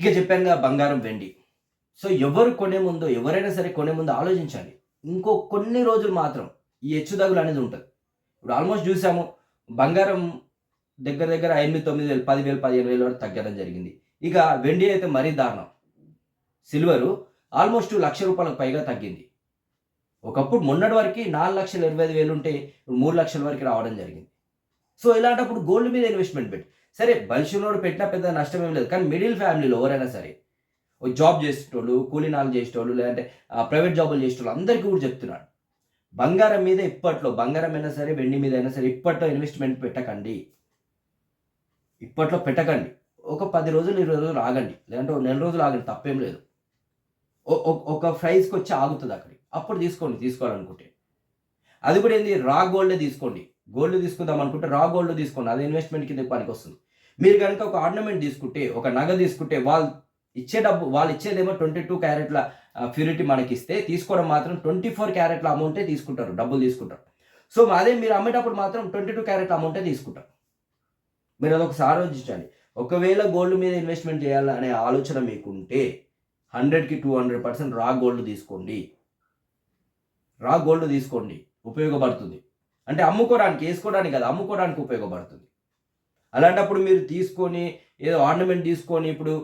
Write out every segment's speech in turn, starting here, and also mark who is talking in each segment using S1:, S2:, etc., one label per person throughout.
S1: ఇక చెప్పాను బంగారం వెండి. సో ఎవరు కొనే ముందు ఎవరైనా సరే కొనే ముందు ఆలోచించండి ఇంకో కొన్ని రోజులు మాత్రం ఈ హెచ్చుదగులు అనేది ఉంటుంది. ఇప్పుడు ఆల్మోస్ట్ చూసాము బంగారం దగ్గర దగ్గర ఎనిమిది తొమ్మిది వేలు పదివేలు పదిహేను వేలు వరకు తగ్గడం జరిగింది. ఇక వెండి అయితే మరీ దారుణం. సిల్వరు ఆల్మోస్ట్ లక్ష రూపాయలకు పైగా తగ్గింది. ఒకప్పుడు మొన్నటి వరకు నాలుగు లక్షల ఇరవై ఐదు వేలు ఉంటే మూడు లక్షల వరకు రావడం జరిగింది. సో ఇలాంటప్పుడు గోల్డ్ మీద ఇన్వెస్ట్మెంట్ పెట్టి. సరే బలిషునోడు పెట్టినా పెద్ద నష్టం ఏం లేదు. కానీ మిడిల్ ఫ్యామిలీలో ఎవరైనా సరే ఓ జాబ్ చేసేటోళ్ళు కూలీనాలు చేసేటోళ్ళు లేదంటే ప్రైవేట్ జాబులు చేసేటోళ్ళు అందరికీ కూడా చెప్తున్నాడు. బంగారం మీద ఇప్పట్లో బంగారం అయినా సరే వెండి మీద అయినా సరే ఇప్పట్లో ఇన్వెస్ట్మెంట్ పెట్టకండి. ఇప్పట్లో పెట్టకండి. ఒక పది రోజులు ఇరవై రోజులు ఆగండి. లేదంటే ఒక నెల రోజులు ఆగండి తప్పేం లేదు. ఒక ప్రైస్కి వచ్చి ఆగుతుంది అక్కడికి. అప్పుడు తీసుకోండి తీసుకోవాలనుకుంటే. అది కూడా ఏంది? రా గోల్డే తీసుకోండి. గోల్డ్ తీసుకుందాం అనుకుంటే రా గోల్డ్ తీసుకోండి. అది ఇన్వెస్ట్మెంట్ కింద పనికి వస్తుంది మీరు కనుక ఒక ఆర్నమెంట్ తీసుకుంటే ఒక నగ తీసుకుంటే వాళ్ళు ఇచ్చే డబ్బు వాళ్ళు ఇచ్చేదేమో ట్వంటీ టూ క్యారెట్ల ప్యూరిటీ మనకి ఇస్తే తీసుకోవడం మాత్రం ట్వంటీ ఫోర్ క్యారెట్ల అమౌంటే తీసుకుంటారు డబ్బులు తీసుకుంటారు. సో అదే మీరు అమ్మేటప్పుడు మాత్రం ట్వంటీ టూ క్యారెట్ల అమౌంటే తీసుకుంటారు. మీరు అదొకసారి ఆలోచించండి. ఒకవేళ గోల్డ్ మీద ఇన్వెస్ట్మెంట్ చేయాలనే ఆలోచన మీకుంటే హండ్రెడ్కి two hundred percent raw gold తీసుకోండి. రా గోల్డ్ తీసుకోండి. ఉపయోగపడుతుంది. అంటే అమ్ముకోవడానికి వేసుకోవడానికి కదా అమ్ముకోవడానికి ఉపయోగపడుతుంది. అలాంటప్పుడు మీరు తీసుకొని ఏదో ఆర్నమెంట్ తీసుకొని ఇప్పుడు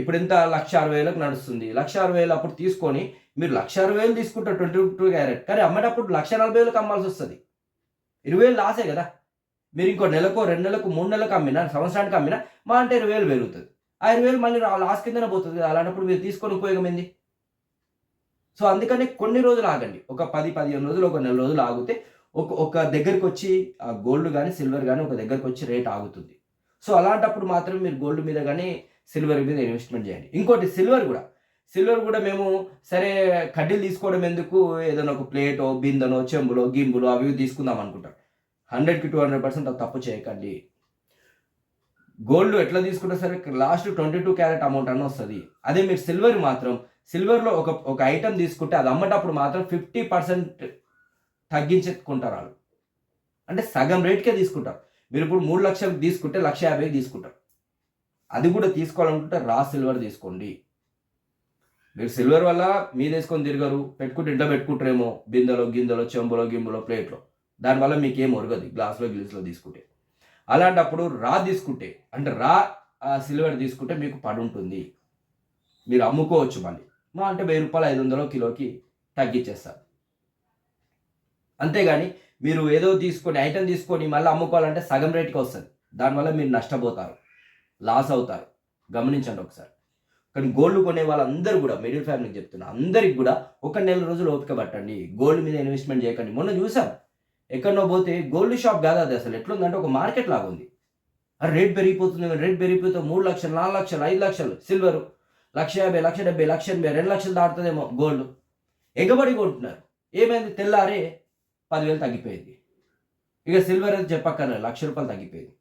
S1: ఇప్పుడు ఎంత లక్ష అరవై వేలకు నడుస్తుంది. లక్ష అరవై వేలు అప్పుడు తీసుకొని మీరు లక్ష అరవై వేలు తీసుకుంటారు ట్వంటీ టూ క్యారెట్. కానీ అమ్మేటప్పుడు లక్ష నలభై వేలకు అమ్మాల్సి వస్తుంది. ఇరవై వేలు లాసే కదా. మీరు ఇంకో నెలకో రెండు నెలలకు మూడు నెలలకు అమ్మినా సంవత్సరానికి అమ్మినా మా అంటే ఇరవై వేలు పెరుగుతుంది. ఆ ఇరవై వేలు మళ్ళీ లాస్ కిందనే పోతుంది కదా. అలాంటప్పుడు మీరు తీసుకొని ఉపయోగం ఏంది? సో అందుకని కొన్ని రోజులు ఆగండి. ఒక పది పదిహేను రోజులు ఒక నెల రోజులు ఆగితే ఒక ఒక దగ్గరికి వచ్చి ఆ గోల్డ్ కానీ సిల్వర్ కానీ ఒక దగ్గరికి వచ్చి రేట్ ఆగుతుంది. సో అలాంటప్పుడు మాత్రం మీరు గోల్డ్ మీద కానీ సిల్వర్ మీద ఇన్వెస్ట్మెంట్ చేయండి. ఇంకోటి సిల్వర్ కూడా. సిల్వర్ కూడా మేము సరే కడ్డీలు తీసుకోవడం ఎందుకు? ఏదైనా ఒక ప్లేటో బిందెనో చెంబులో గింబులో అవి ఇవి తీసుకుందాం అనుకుంటాం. హండ్రెడ్కి టూ హండ్రెడ్ పర్సెంట్ తప్పు చేయకండి. గోల్డ్ ఎట్లా తీసుకుంటే సరే last twenty two carat amount అని వస్తుంది. అదే మీరు సిల్వర్ మాత్రం సిల్వర్లో ఒక ఒక ఐటెం తీసుకుంటే అది అమ్మేటప్పుడు మాత్రం ఫిఫ్టీ పర్సెంట్ తగ్గించుకుంటారు వాళ్ళు. అంటే సగం రేట్కే తీసుకుంటారు. మీరు ఇప్పుడు మూడు లక్షలు తీసుకుంటే లక్ష యాభైకి తీసుకుంటారు. అది కూడా తీసుకోవాలనుకుంటే రా సిల్వర్ తీసుకోండి. మీరు సిల్వర్ వల్ల మీరు వేసుకొని తిరగరు. పెట్టుకుంటే ఇంట్లో పెట్టుకుంటారేమో బిందెలో గిందెలో చెంబులో గింబులో ప్లేట్లో. దానివల్ల మీకు ఏం ఒరగదు గ్లాస్లో గిలాస్లో తీసుకుంటే. అలాంటప్పుడు రా తీసుకుంటే అంటే రా సిల్వర్ తీసుకుంటే మీకు పడి ఉంటుంది మీరు అమ్ముకోవచ్చు మళ్ళీ. మా అంటే వెయ్యి రూపాయలు ఐదు వందలు కిలోకి తగ్గించేస్తారు. అంతేగాని మీరు ఏదో తీసుకొని ఐటెం తీసుకొని మళ్ళీ అమ్ముకోవాలంటే సగం రేట్కి వస్తుంది. దానివల్ల మీరు నష్టపోతారు. లాస్ అవుతారు. గమనించండి ఒకసారి. కానీ గోల్డ్ కొనే వాళ్ళందరూ కూడా మిడిల్ ఫ్యామిలీకి చెప్తున్నా అందరికి కూడా ఒక నెల రోజులు ఓపిక పట్టండి. గోల్డ్ మీద ఇన్వెస్ట్మెంట్ చేయకండి. మొన్న చూసాం. ఎక్కడనో పోతే గోల్డ్ షాప్ కాదు అది అసలు. ఎట్లుందంటే ఒక మార్కెట్ లాగా ఉంది. రేట్ పెరిగిపోతుంది. రేట్ పెరిగిపోతే మూడు లక్షలు నాలుగు లక్షలు ఐదు లక్షలు సిల్వర్. లక్ష యాభై లక్ష డెబ్బై లక్ష ఎనభై రెండు లక్షలు దాటుతుందేమో గోల్డ్. ఎగబడి కొంటున్నారు. ఏమైంది? తెల్లారే పదివేలు తగ్గిపోయింది. ఇక సిల్వర్ అయితే చెప్పక్కర్లేదు లక్ష రూపాయలు తగ్గిపోయింది.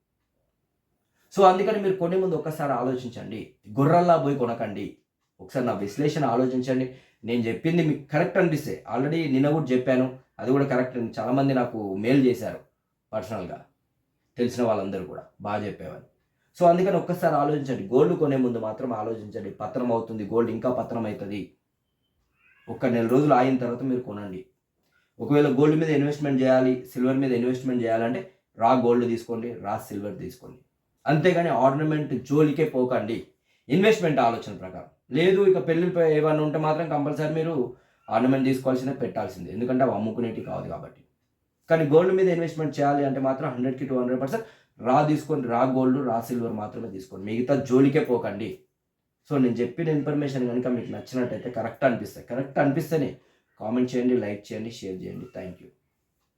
S1: సో అందుకని మీరు కొనే ముందు ఒక్కసారి ఆలోచించండి. గుర్రల్లా పోయి కొనకండి. ఒకసారి నా విశ్లేషణ ఆలోచించండి. నేను చెప్పింది మీకు కరెక్ట్ అనిపిస్తే ఆల్రెడీ నిన్న కూడా చెప్పాను. అది కూడా కరెక్ట్ చాలామంది నాకు మెయిల్ చేశారు పర్సనల్గా. తెలిసిన వాళ్ళందరూ కూడా బాగా చెప్పేవారు సో అందుకని ఒక్కసారి ఆలోచించండి. గోల్డ్ కొనే ముందు మాత్రం ఆలోచించండి. పత్రం అవుతుంది గోల్డ్ ఇంకా పత్రం అవుతుంది. ఒక్క నెల రోజులు ఆగిన తర్వాత మీరు కొనండి. ఒకవేళ గోల్డ్ మీద ఇన్వెస్ట్మెంట్ చేయాలి సిల్వర్ మీద ఇన్వెస్ట్మెంట్ చేయాలంటే రా గోల్డ్ తీసుకోండి రా సిల్వర్ తీసుకోండి. అంతేగాని ఆర్నమెంట్ జోలికే పోకండి. ఇన్వెస్ట్మెంట్ ఆలోచన ప్రకారం. లేదు ఇక పెళ్ళి ఏమైనా ఉంటే మాత్రం కంపల్సరీ మీరు ఆర్నమెంట్ తీసుకోవాల్సిందే పెట్టాల్సిందే. ఎందుకంటే అవి అమ్ముకునేటివి కాదు కాబట్టి. కానీ గోల్డ్ మీద ఇన్వెస్ట్మెంట్ చేయాలి అంటే మాత్రం హండ్రెడ్కి టూ హండ్రెడ్ పర్సెంట్ రా తీసుకోండి రా గోల్డ్ రా సిల్వర్ మాత్రమే తీసుకోండి. మిగతా జోలికే పోకండి. సో నేను చెప్పిన ఇన్ఫర్మేషన్ కనుక మీకు నచ్చినట్టయితే కరెక్ట్ అనిపిస్తాయి. కరెక్ట్ అనిపిస్తేనే కామెంట్ చేయండి లైక్ చేయండి షేర్ చేయండి. Thank you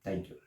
S1: thank you